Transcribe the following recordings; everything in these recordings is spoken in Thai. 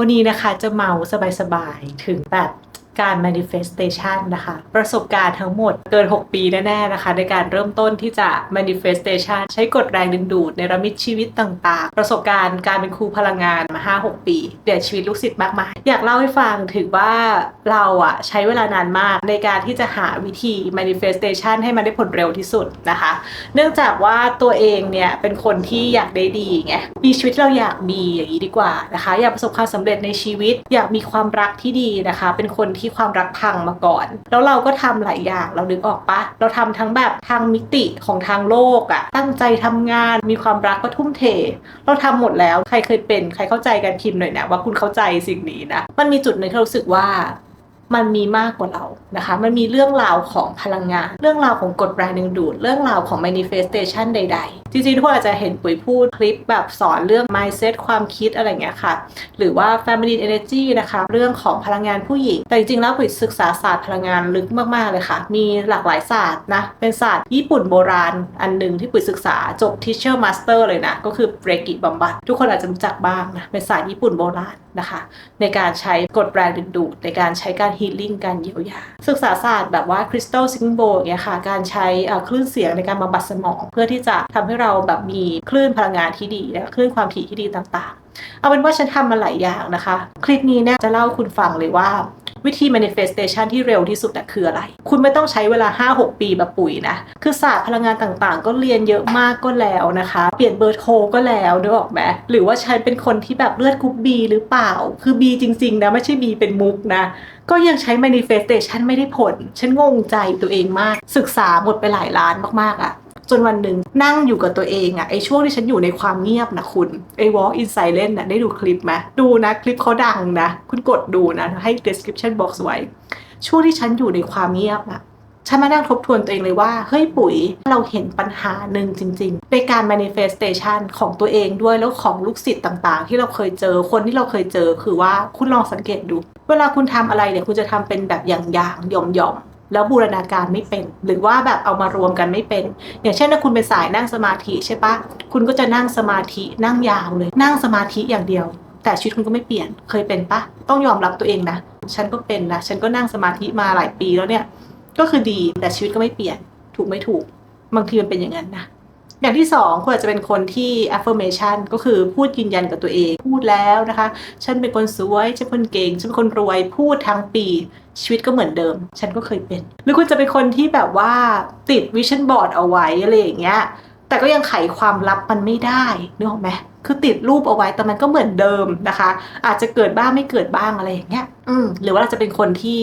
วันนี้นะคะจะเมาสบายๆ ถึงแบบ การ manifestation นะคะ ประสบการณ์ทั้งหมดเกิน 6 ปีแน่ๆนะคะ ในการเริ่มต้นที่จะ manifestation ใช้กฎแรงดึงดูดในระมิดชีวิตต่างๆ ประสบการณ์การเป็นครูพลังงานมา 5-6 ปีเปลี่ยนชีวิตลูกศิษย์มากมายอยากเล่าให้ฟังถึงว่าเราอะใช้เวลานานมากในการที่จะหาวิธี manifestation ให้มันได้ผลเร็วที่สุดนะคะ เนื่องจากว่าตัวเองเนี่ยเป็นคนที่อยากได้ดีไงมีชีวิตเราอยากมีอย่างนี้ดีกว่านะคะ อยากประสบความสำเร็จในชีวิต อยากมีความรักที่ดีนะคะ เป็นคนที่ความรักพังมาก่อน แล้วเราก็ทำหลายอย่างเราดึกออกปะเราทำทั้งแบบทางมิติของทางโลกอะตั้งใจทำงานมีความรักก็ทุ่มเท เราทำหมดแล้วใครเคยเป็น ใครเข้าใจกันพิมพ์หน่อยนะว่าคุณเข้าใจสิ่งนี้นะมันมีจุดหนึ่งที่เรารู้สึกว่า มันมีมากกว่าเรานะคะ มันมีเรื่องราวของพลังงาน เรื่องราวของกฎแรงดึงดูด เรื่องราวของ manifestation ใด ๆ จริงๆทุกคนอาจจะเห็นปุ๋ยพูดคลิปแบบสอนเรื่อง mindset ความคิดอะไรเงี้ยค่ะ หรือว่า family energy นะคะ เรื่องของพลังงานผู้หญิง แต่จริงๆแล้วปุ๋ยศึกษาศาสตร์พลังงานลึกมากๆเลยค่ะ มีหลากหลายศาสตร์นะ เป็นศาสตร์ญี่ปุ่นโบราณ อันหนึ่งที่ปุ๋ยศึกษาจบ teacher master เลยนะ ก็คือเรกิบำบัด ทุกคนอาจจะรู้จักบ้างนะ เป็นศาสตร์ญี่ปุ่นโบราณนะคะในการใช้กฎแรงดึงดูดในการใช้การฮีลิ่งการเยียวยา ศึกษาศาสตร์แบบว่าคริสตัลซิงโบเนี่ยค่ะการใช้คลื่นเสียงในการบำบัดสมองเพื่อที่จะทำให้เราแบบมีคลื่นพลังงานที่ดีและคลื่นความถี่ที่ดีต่างๆ เอาเป็นว่าฉันทำมาหลายอย่างนะคะ คลิปนี้เนี่ยจะเล่าคุณฟังเลยว่า วิธี manifestation ที่เร็วที่สุดอะคืออะไร คุณไม่ต้องใช้เวลา 5-6 ปีแบบปุ๋ยนะ คือศาสตร์พลังงานต่างๆ ก็เรียนเยอะมากก็แล้วนะคะ เปลี่ยนเบอร์โทรก็แล้วนึกออกไหมหรือว่าฉันเป็นคนที่แบบเลือดกรุ๊ป B หรือเปล่า คือ B จริงๆนะไม่ใช่ B เป็นมุกนะก็ยังใช้ manifestation ไม่ได้ผล ฉันงงใจตัวเองมาก ศึกษาหมดไปหลายล้านมากๆอะ จนวันหนึ่งนั่งอยู่กับตัวเองอะไอช่วงที่ฉันอยู่ในความเงียบนะคุณไอ walk in silence นะได้ดูคลิปไหมดูนะคลิปเขาดังนะ คุณกดดูนะ ให้ description box ไว้ ช่วงที่ฉันอยู่ในความเงียบอะฉันมานั่งทบทวนตัวเองเลยว่า เฮ้ยปุ๋ยเราเห็นปัญหาหนึ่งจริง ๆ ในการ manifestation ของตัวเองด้วยแล้วของลูกศิษย์ต่างๆ ที่เราเคยเจอคนที่เราเคยเจอคือว่าคุณลองสังเกตดู เวลาคุณทำอะไรเนี่ยคุณจะทำเป็นแบบอย่างๆหย่อมๆ แล้วบูรณาการไม่เป็น หรือว่าแบบเอามารวมกันไม่เป็น อย่างเช่นถ้าคุณเป็นสายนั่งสมาธิใช่ปะคุณก็จะนั่งสมาธินั่งยาวเลย นั่งสมาธิอย่างเดียว แต่ชีวิตคุณก็ไม่เปลี่ยนเคยเป็นปะต้องยอมรับตัวเองนะฉันก็เป็นนะฉันก็นั่งสมาธิมาหลายปีแล้วเนี่ยก็คือดีแต่ชีวิตก็ไม่เปลี่ยนถูกไม่ถูก บางทีมันเป็นอย่างนั้นนะ อย่างที่สองคุณอาจจะเป็นคนที่ affirmation ก็คือพูดยืนยันกับตัวเอง พูดแล้วนะคะ ฉันเป็นคนสวยฉันเป็นคนเก่งฉันเป็นคนรวยพูดทั้งปีชีวิตก็เหมือนเดิม ฉันก็เคยเป็น หรือคุณจะเป็นคนที่แบบว่าติดวิชั่นบอร์ดเอาไว้อะไรอย่างเงี้ยแต่ก็ยังไขความลับมันไม่ได้นึกออกไหม คือติดรูปเอาไว้แต่มันก็เหมือนเดิมนะคะ อาจจะเกิดบ้างไม่เกิดบ้างอะไรอย่างเงี้ยอืมหรือว่าเราจะเป็นคนที่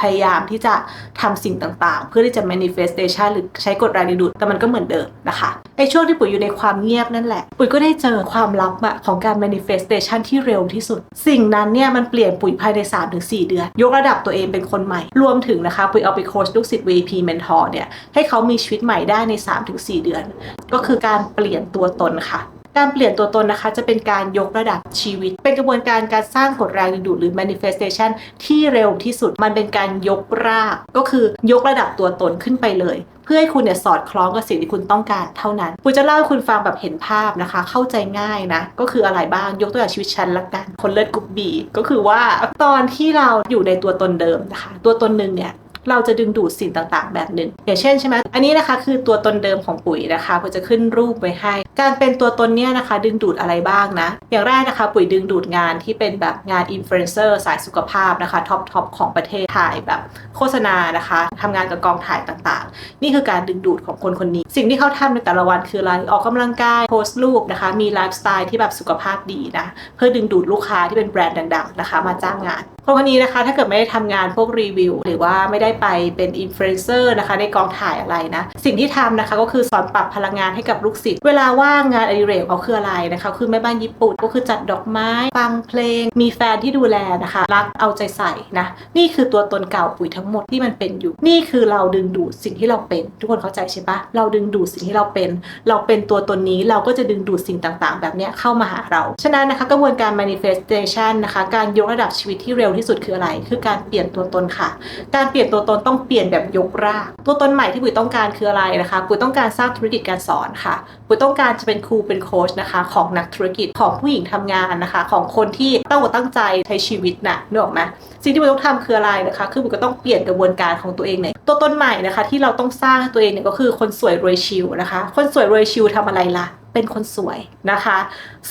พยายามที่จะทำสิ่งต่างๆ เพื่อที่จะ manifestation หรือใช้กฎแรงดึงดูดแต่มันก็เหมือนเดิมนะคะไอ้ช่วงที่ปุ๋ยอยู่ในความเงียบนั่นแหละ ปุ๋ยก็ได้เจอความลับอะของการ manifestation ที่เร็วที่สุด สิ่งนั้นเนี่ยมันเปลี่ยนปุ๋ยภายใน 3-4 เดือน ยกระดับตัวเองเป็นคนใหม่ รวมถึงนะคะ ปุ๋ยเอาไปโค้ชลูกศิษย์ VP Mentor เนี่ยให้เขามีชีวิตใหม่ได้ใน 3-4 เดือน ก็คือการเปลี่ยนตัวตนค่ะ การเปลี่ยนตัวตนนะคะ จะเป็นการยกระดับชีวิต เป็นกระบวนการการสร้างกฎแรงดึงดูดหรือ manifestation ที่เร็วที่สุดมันเป็นการยกราก ก็คือยกระดับตัวตนขึ้นไปเลย เพื่อให้คุณเนี่ยสอดคล้องกับสิ่งที่คุณต้องการเท่านั้นปุยจะเล่าให้คุณฟังแบบเห็นภาพนะคะ เข้าใจง่ายนะ ก็คืออะไรบ้างยกตัวอย่างชีวิตฉันละกันคนเลือดกรุ๊ปบีก็คือว่าตอนที่เราอยู่ในตัวตนเดิมนะคะ ตัวตนหนึ่งเนี่ย เราจะดึงดูดสิ่งต่างๆ แบบหนึ่งอย่างเช่นใช่ไหมอันนี้นะคะคือตัวตนเดิมของปุ๋ยนะคะปุ๋ยจะขึ้นรูปไว้ให้ การเป็นตัวตนเนี้ยนะคะ ดึงดูดอะไรบ้างนะ อย่างแรกนะคะ ปุ๋ยดึงดูดงานที่เป็นแบบงานอินฟลูเอนเซอร์สายสุขภาพนะคะท็อปทอปของประเทศถ่ายแบบโฆษณานะคะทำงานกับกองถ่ายต่างๆ นี่คือการดึงดูดของคนคนนี้ สิ่งที่เขาทำในแต่ละวันคืออะไรออกกำลังกายโพสต์รูปนะคะ มีไลฟ์สไตล์ที่แบบสุขภาพดีนะเพื่อดึงดูดลูกค้าที่เป็นแบรนด์ดัง ๆ นะคะ มาจ้างงานคนคนนี้นะคะ ถ้าเกิดไม่ได้ทำงานพวกรีวิว หรือว่าไม่ได้ไปเป็นอินฟลูเอนเซอร์นะคะในกองถ่ายอะไรนะ สิ่งที่ทำนะคะก็คือสอนปรับพลังงานให้กับลูกศิษย์เวลาว่างงานอดิเรกเขาคืออะไรนะคะ คือแม่บ้านญี่ปุ่นก็คือจัดดอกไม้ ฟังเพลง มีแฟนที่ดูแลนะคะ รักเอาใจใส่นะนี่คือตัวตนเก่าปุ๋ยทั้งหมดที่มันเป็นอยู่ นี่คือเราดึงดูดสิ่งที่เราเป็น ทุกคนเข้าใจใช่ปะเราดึงดูดสิ่งที่เราเป็น เราเป็นตัวตนนี้เราก็จะดึงดูดสิ่งต่างๆ แบบนี้เข้ามาหาเรา ฉะนั้นนะคะกระบวนการ manifestation นะคะ การยกระดับชีวิตที่เร็วที่สุดคืออะไร คือการเปลี่ยนตัวตนค่ะ การเปลี่ยนตัวตนต้องเปลี่ยนแบบยกราก ตัวตนใหม่ที่ปุ๋ยต้องการคืออะไรนะคะ ปุ๋ยต้องการสร้างธุรกิจการสอนค่ะ ปุ๋ยต้องการจะเป็นครูเป็นโค้ชนะคะ ของนักธุรกิจของผู้หญิงทำงานนะคะ ของคนที่ตั้งอกตั้งใจใช้ชีวิตนะนึกออกไหมสิ่งที่ปุ๋ยต้องทำคืออะไรนะคะ คือปุ๋ยก็ต้องเปลี่ยนกระบวนการของตัวเองเนี่ยตัวตนใหม่นะคะ ที่เราต้องสร้างตัวเองเนี่ยก็คือคนสวยรวยชิลนะคะ คนสวยรวยชิลทำอะไรล่ะ เป็นคนสวยนะคะ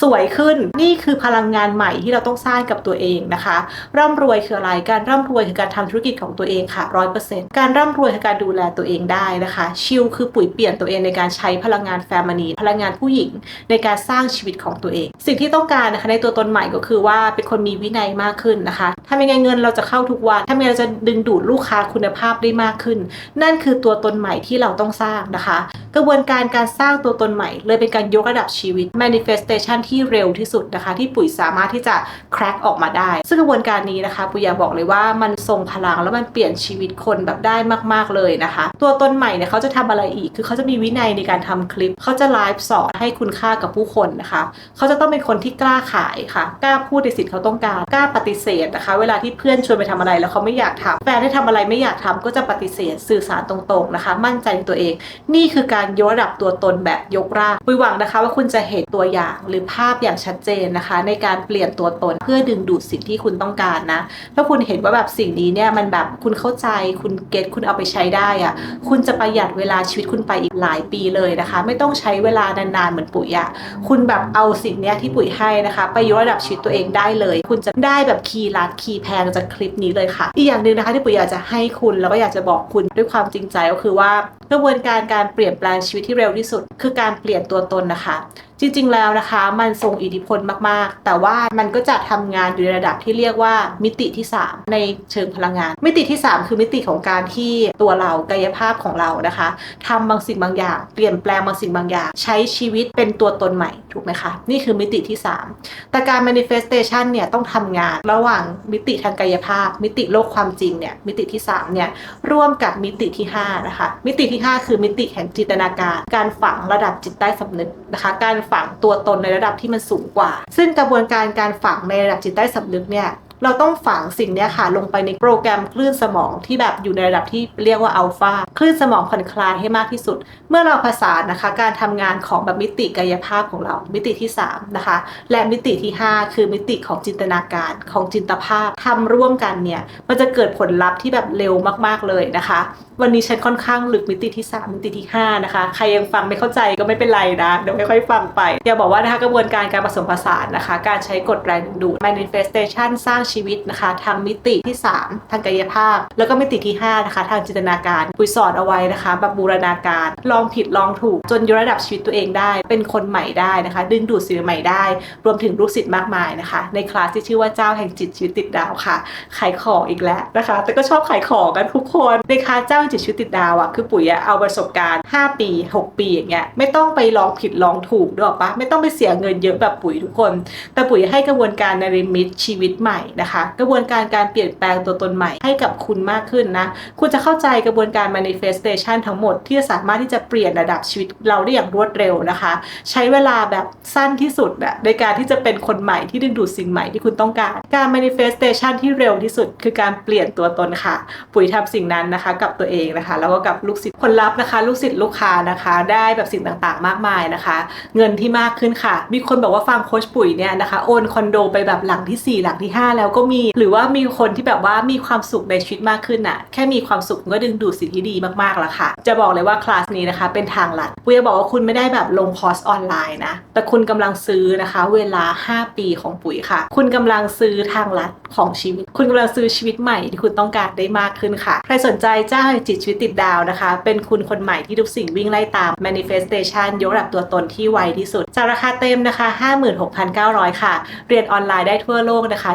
สวยขึ้นนี่คือพลังงานใหม่ที่เราต้องสร้างกับตัวเองนะคะ ร่ำรวยคืออะไรการร่ำรวยคือการทำธุรกิจของตัวเองค่ะร้อยเปอร์เซ็นต์การร่ำรวยคือการดูแลตัวเองได้นะคะ ชิลคือปุ๋ยเปลี่ยนตัวเองในการใช้พลังงานแฟมินีพลังงานผู้หญิงในการสร้างชีวิตของตัวเอง สิ่งที่ต้องการนะคะในตัวตนใหม่ก็คือว่าเป็นคนมีวินัยมากขึ้นนะคะทำยังไงเงินเราจะเข้าทุกวันทำยังไงเราจะดึงดูดลูกค้าคุณภาพได้มากขึ้น นั่นคือตัวตนใหม่ที่เราต้องสร้างนะคะ กระบวนการการสร้างตัวตนใหม่เลยเป็นการยกระดับชีวิต manifestation ที่เร็วที่สุดนะคะ ที่ปุ๋ยสามารถที่จะ crack ออกมาได้ ซึ่งกระบวนการนี้นะคะปุ๋ยอยากบอกเลยว่ามันทรงพลังแล้วมันเปลี่ยนชีวิตคนแบบได้มากๆเลยนะคะ ตัวตนใหม่เนี่ยเขาจะทำอะไรอีก คือเขาจะมีวินัยในการทำคลิป เขาจะไลฟ์สอนให้คุณค่ากับผู้คนนะคะ เขาจะต้องเป็นคนที่กล้าขายค่ะ กล้าพูดในสิ่งเขาต้องการ กล้าปฏิเสธนะคะ เวลาที่เพื่อนชวนไปทำอะไรแล้วเขาไม่อยากทำแฟนที่ทำอะไรไม่อยากทำก็จะปฏิเสธสื่อสารตรงๆนะคะ มั่นใจในตัวเอง นี่คือการยกระดับตัวตนแบบยกรากปุยหวังนะคะ ว่าคุณจะเห็นตัวอย่างหรือภาพอย่างชัดเจนนะคะ ในการเปลี่ยนตัวตนเพื่อดึงดูดสิ่งที่คุณต้องการนะถ้าคุณเห็นว่าแบบสิ่งนี้เนี่ยมันแบบคุณเข้าใจคุณเก็ตคุณเอาไปใช้ได้อะคุณจะประหยัดเวลาชีวิตคุณไปอีกหลายปีเลยนะคะ ไม่ต้องใช้เวลานานๆเหมือนปุ๋ยอะคุณแบบเอาสิ่งเนี้ยที่ปุ๋ยให้นะคะ ไปยกระดับชีวิตตัวเองได้เลย คุณจะได้แบบคีย์ลัดคีย์แพงจากคลิปนี้เลยค่ะ อีกอย่างหนึ่งนะคะที่ปุ๋ยอยากจะให้คุณแล้วก็อยากจะบอกคุณด้วยความจริงใจก็คือว่ากระบวนการการเปลี่ยนแปลงชีวิตที่เร็วที่สุด คือการเปลี่ยนตัวตนนะคะจริงๆแล้วนะคะ มันทรงอิทธิพลมากๆ แต่ว่ามันก็จะทำงานอยู่ในระดับที่เรียกว่ามิติที่ 3 ในเชิงพลังงาน มิติที่ 3 คือมิติของการที่ตัวเรากายภาพของเรานะคะทำบางสิ่งบางอย่าง เปลี่ยนแปลงบางสิ่งบางอย่าง ใช้ชีวิตเป็นตัวตนใหม่ถูกไหมคะ นี่คือมิติที่ 3 แต่การ manifestation เนี่ยต้องทำงานระหว่างมิติทางกายภาพ มิติโลกความจริงเนี่ยมิติที่3เนี่ยร่วมกับมิติที่5นะคะมิติที่ 5 คือมิติแห่งจินตนาการ การฝังระดับจิตใต้สำนึกนะคะการฝังตัวตนในระดับที่มันสูงกว่า ซึ่งกระบวนการการฝังในระดับจิตใต้สำนึกเนี่ยเราต้องฝังสิ่งนี้ค่ะลงไปในโปรแกรมคลื่นสมองที่แบบอยู่ในระดับที่เรียกว่าอัลฟาคลื่นสมองผ่อนคลายให้มากที่สุด เมื่อเราผสานนะคะ การทำงานของแบบมิติกายภาพของเรา มิติที่ 3 นะคะ และมิติที่ 5 คือมิติของจินตนาการของจินตภาพทำร่วมกันเนี่ยมันจะเกิดผลลัพธ์ที่แบบเร็วมากๆเลยนะคะวันนี้ฉันค่อนข้างลึกมิติที่ 3 มิติที่ 5 นะคะ ใครยังฟังไม่เข้าใจก็ไม่เป็นไรนะ เดี๋ยวค่อยๆฟังไป อย่าบอกว่านะคะกระบวนการการผสมผสานนะคะ การใช้กฎแรงดึงดูด manifestation สร้างชีวิตนะคะ ทางมิติที่ 3 ทางกายภาพ แล้วก็มิติที่ 5 นะคะ ทางจินตนาการปุยสอนเอาไว้นะคะแบบบูรณาการ ลองผิดลองถูก จนยกระดับชีวิตตัวเองได้ เป็นคนใหม่ได้นะคะ ดึงดูดสิ่งใหม่ได้ รวมถึงลูกศิษย์มากมายนะคะ ในคลาสที่ชื่อว่าเจ้าแห่งจิตชีวิตติดดาวค่ะ ขายของอีกแล้วนะคะ แต่ก็ชอบขายของกันทุกคนในคลาสเจ้าแห่งจิตชีวิตติดดาวอะคือปุ๋ยอะเอาประสบการณ์ 5 ปี 6 ปีอย่างเงี้ยไม่ต้องไปลองผิดลองถูกด้วยหรอกปะไม่ต้องไปเสียเงินเยอะแบบปุ๋ยทุกคน แต่ปุ๋ยให้กระบวนการในริมิตชีวิตใหม่นะคะ กระบวนการการเปลี่ยนแปลงตัวตนใหม่ให้กับคุณมากขึ้นนะคุณจะเข้าใจกระบวนการ manifestation ทั้งหมดที่จะสามารถที่จะเปลี่ยนระดับชีวิตเราได้อย่างรวดเร็วนะคะ ใช้เวลาแบบสั้นที่สุดอะในการที่จะเป็นคนใหม่ที่ดึงดูดสิ่งใหม่ที่คุณต้องการ การ manifestation ที่เร็วที่สุด คือการเปลี่ยนตัวตนค่ะ ปุ๋ยทำสิ่งนั้นนะคะ กับตัวเองนะคะ แล้วก็กับลูกศิษย์ผลลัพธ์นะคะ ลูกศิษย์ลูกค้านะคะ ได้แบบสิ่งต่างๆ มากมายนะคะ เงินที่มากขึ้นค่ะ มีคนบอกว่าฟังโค้ชปุ๋ยเนี่ยนะคะโอนคอนโดไปแบบหลังที่ 4 หลังที่ 5 แล้วก็มี หรือว่ามีคนที่แบบว่ามีความสุขในชีวิตมากขึ้นน่ะแค่มีความสุขก็ดึงดูดสิ่งที่ดีมากๆแล้วค่ะ จะบอกเลยว่าคลาสนี้นะคะเป็นทางลัดปุ้ยจะบอกว่าคุณไม่ได้แบบลงคอร์สออนไลน์นะ แต่คุณกำลังซื้อนะคะ เวลา 5 ปีของปุ๋ยค่ะ คุณกำลังซื้อทางลัดของชีวิต คุณกำลังซื้อชีวิตใหม่ที่คุณต้องการได้มากขึ้นค่ะ ใครสนใจจ้างจิตชีวิตติดดาวนะคะ เป็นคุณคนใหม่ที่ทุกสิ่งวิ่งไล่ตาม manifestation ยกระดับตัวตนที่ไวที่สุดจากราคาเต็มนะคะ 56,900 ค่ะ เรียนออนไลน์ได้ทั่วโลกนะคะ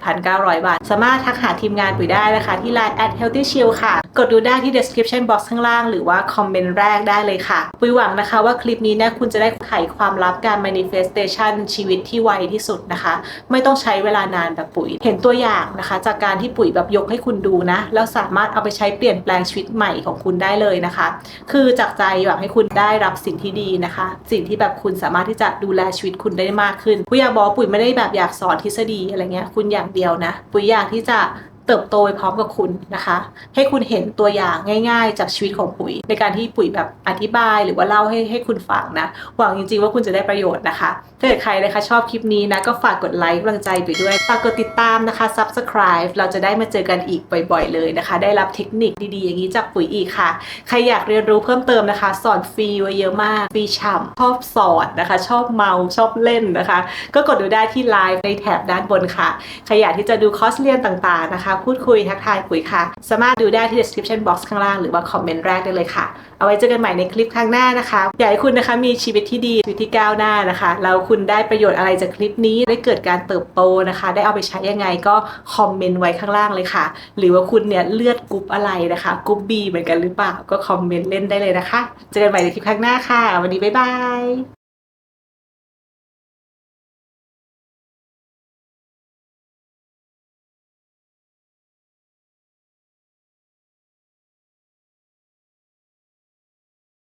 17,900 บาท สามารถทักหาทีมงานปุ๋ยได้นะคะ ที่ Line at healthy shield ค่ะ กดดูได้ที่ description box ข้างล่าง หรือว่าคอมเมนต์แรกได้เลยค่ะ ปุ๋ยหวังนะคะว่าคลิปนี้เนี่ยคุณจะได้ไขความลับการ manifestation ชีวิตที่ไวที่สุดนะคะ ไม่ต้องใช้เวลานานแบบปุ๋ย เห็นตัวอย่างนะคะ จากการที่ปุ๋ยแบบยกให้คุณดูนะ แล้วสามารถเอาไปใช้เปลี่ยนแปลงชีวิตใหม่ของคุณได้เลยนะคะ คือจากใจอยากให้คุณได้รับสิ่งที่ดีนะคะ สิ่งที่แบบคุณสามารถที่จะดูแลชีวิตคุณได้มากขึ้น ปุยอยากบอกปุ๋ยไม่ได้แบบอยากสอนทฤษฎีอะไรเงี้ยคุณอย่างเดียวนะ ปุ๋ยอยากที่จะ เติบโตไปพร้อมกับคุณนะคะ ให้คุณเห็นตัวอย่างง่าย ๆ จากชีวิตของปุ๋ย ในการที่ปุ๋ยแบบอธิบายหรือว่าเล่าให้ให้คุณฟังนะหวังจริงๆว่าคุณจะได้ประโยชน์นะคะถ้าเกิดใครนะคะชอบคลิปนี้นะก็ฝากกดไลค์กำลังใจไปด้วยฝากกดติดตามนะคะ subscribe เราจะได้มาเจอกันอีกบ่อย ๆ เลยนะคะ ได้รับเทคนิคดีๆ อย่างนี้จากปุ๋ยอีกค่ะ ใครอยากเรียนรู้เพิ่มเติมนะคะ สอนฟรีไว้เยอะมากฟรีฉ่ำชอบสอนนะคะ ชอบเมาชอบเล่นนะคะ ก็กดดูได้ที่ไลฟ์ในแถบด้านบนค่ะใครอยากที่จะดูคอร์สเรียนต่างๆนะคะพูดคุยทักทายปุ๋ยค่ะ สามารถดูได้ที่ description box ข้างล่างหรือว่าคอมเมนต์แรกได้เลยค่ะ เอาไว้เจอกันใหม่ในคลิปข้างหน้านะคะ อยากให้คุณนะคะมีชีวิตที่ดีชีวิตที่ก้าวหน้านะคะ แล้วคุณได้ประโยชน์อะไรจากคลิปนี้ ได้เกิดการเติบโตนะคะ ได้เอาไปใช้ยังไงก็คอมเมนต์ไว้ข้างล่างเลยค่ะ หรือว่าคุณเนี่ยเลือดกรุ๊ปอะไรนะคะกรุ๊ป B เหมือนกันหรือเปล่าก็คอมเมนต์เล่นได้เลยนะคะ เจอกันใหม่ในคลิปข้างหน้าค่ะ วันนี้บ๊ายบาย